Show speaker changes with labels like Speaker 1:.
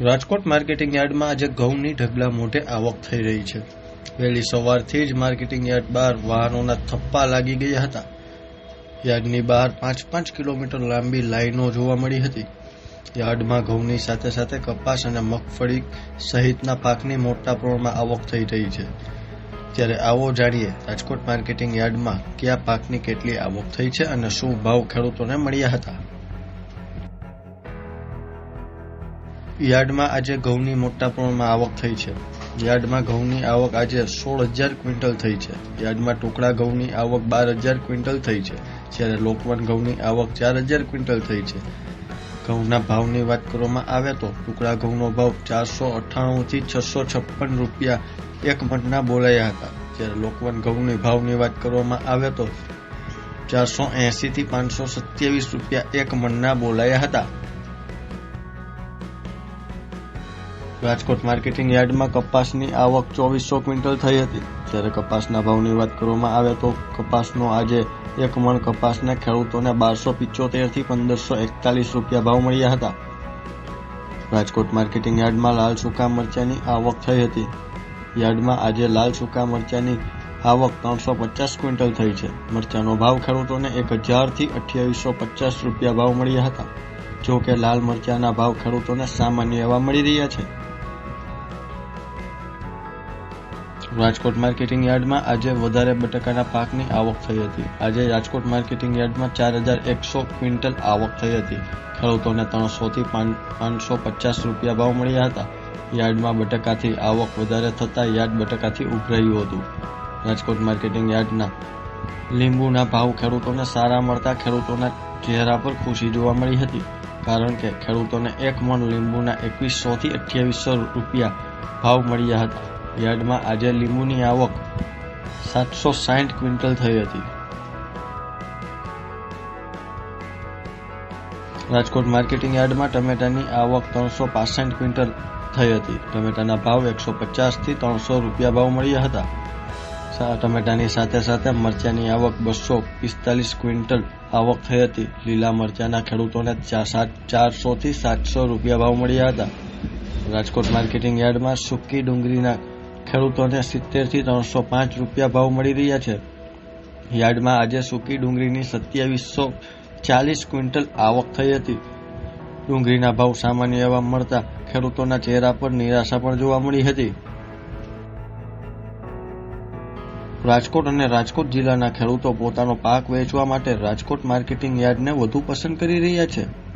Speaker 1: Rajkot marketing યાર્ડમાં આજે ઘઉંની ઢગલા મોઢે આવક થઈ રહી છે. વહેલી સવારથી જ માર્કેટિંગ યાર્ડ બહાર વાહનોના થપ્પા લાગી ગયા હતા. યાર્ડની બહાર પાંચ પાંચ કિલોમીટર લાંબી લાઈનો જોવા મળી હતી. યાર્ડમાં ઘઉંની સાથે સાથે કપાસ અને મગફળી સહિતના પાકની મોટા પ્રમાણમાં આવક થઈ રહી છે. ત્યારે આવો જાણીએ રાજકોટ માર્કેટિંગ યાર્ડમાં કયા પાકની કેટલી આવક થઈ છે અને શું ભાવ ખેડૂતોને મળ્યા હતા. યાર્ડમાં આજે ઘઉંની મોટા પ્રમાણમાં આવક થઈ છે. યાર્ડમાં ઘઉંની આવક આજે સોળ હજાર ક્વિન્ટલ થઈ છે. યાર્ડમાં ટુકડા ઘઉંની આવક બાર હજાર ક્વિન્ટલ થઈ છે, જ્યારે લોકવન ઘઉંની આવક ચાર હજાર ક્વિન્ટલ થઈ છે. ઘઉંના ભાવની વાત કરવામાં આવે તો ટુકડા ઘઉંનો ભાવ ચારસો અઠ્ઠાણુંથી છસો છપ્પન રૂપિયા એક મણના બોલાયા હતા. જ્યારે લોકવન ઘઉંની ભાવની વાત કરવામાં આવે તો ચારસો એંશીથી પાંચસો સત્યાવીસ રૂપિયા એક મણના બોલાયા હતા. રાજકોટ માર્કેટિંગ યાર્ડમાં કપાસની આવક ચોવીસો ક્વિન્ટલ થઈ હતી. જ્યારે કપાસના ભાવની વાત કરવામાં આવે તો કપાસનો આજે એક મણ કપાસના ખેડૂતોને બારસો પિચોતેરથી પંદરસો એકતાલીસ રૂપિયા ભાવ મળ્યા હતા. રાજકોટ માર્કેટિંગ યાર્ડમાં લાલ સૂકા મરચાની આવક થઈ હતી. યાર્ડમાં આજે લાલ સૂકા મરચાની આવક ત્રણસો પચાસ ક્વિન્ટલ થઈ છે. મરચાનો ભાવ ખેડૂતોને એક હજારથી અઠ્યાવીસો પચાસ રૂપિયા ભાવ મળ્યા હતા. જો કે લાલ મરચાના ભાવ ખેડૂતોને સામાન્ય એવા મળી રહ્યા છે. રાજકોટ માર્કેટિંગ યાર્ડમાં આજે વધારે બટાકાના પાકની આવક થઈ હતી. આજે રાજકોટ માર્કેટિંગ યાર્ડમાં ચાર હજાર એકસો ક્વિન્ટલ આવક થઈ હતી. ખેડૂતોને ત્રણસોથી પાંચસો પચાસ રૂપિયા ભાવ મળ્યા હતા. યાર્ડમાં બટાકાથી આવક વધારે થતાં યાર્ડ બટાકાથી ઉભરાયું હતું. રાજકોટ માર્કેટિંગ યાર્ડના લીંબુના ભાવ ખેડૂતોને સારા મળતા ખેડૂતોના ચહેરા પર ખુશી જોવા મળી હતી. કારણ કે ખેડૂતોને એક મણ લીંબુના એકવીસોથી અઠ્યાવીસો રૂપિયા ભાવ મળ્યા હતા. યાર્ડમાં આજે લીંબુની આવક સાતસો સાઠ ક્વિન્ટલ થઈ હતી. રાજકોટ માર્કેટિંગ યાર્ડમાં ટમેટાની આવક ત્રણસો પાસઠ ક્વિન્ટલ થઈ હતી. ટમેટાના ભાવ એકસો પચાસથી ત્રણસો રૂપિયા ભાવ મળ્યા હતા. ટમેટાની સાથે સાથે મરચાની આવક બસો પિસ્તાલીસ ક્વિન્ટલ આવક થઈ હતી. લીલા મરચાના ખેડૂતોને ચારસોથી સાતસો રૂપિયા ભાવ મળ્યા હતા. રાજકોટ માર્કેટિંગ યાર્ડમાં સૂકી ડુંગળીના ખેડૂતોને સિત્તેરથી ત્રણસો પાંચ રૂપિયા ભાવ મળી રહ્યા છે. યાર્ડમાં આજે સૂકી ડુંગળીની સત્યાવીસો ચાલીસ ક્વિન્ટલ આવક થઈ હતી. ડુંગળીના ભાવ સામાન્ય એવા મળતા ખેડૂતોના ચહેરા પર નિરાશા પણ જોવા મળી હતી. રાજકોટ અને રાજકોટ જિલ્લાના ખેડૂતો પોતાનો પાક વેચવા માટે રાજકોટ માર્કેટિંગ યાર્ડને વધુ પસંદ કરી રહ્યા છે.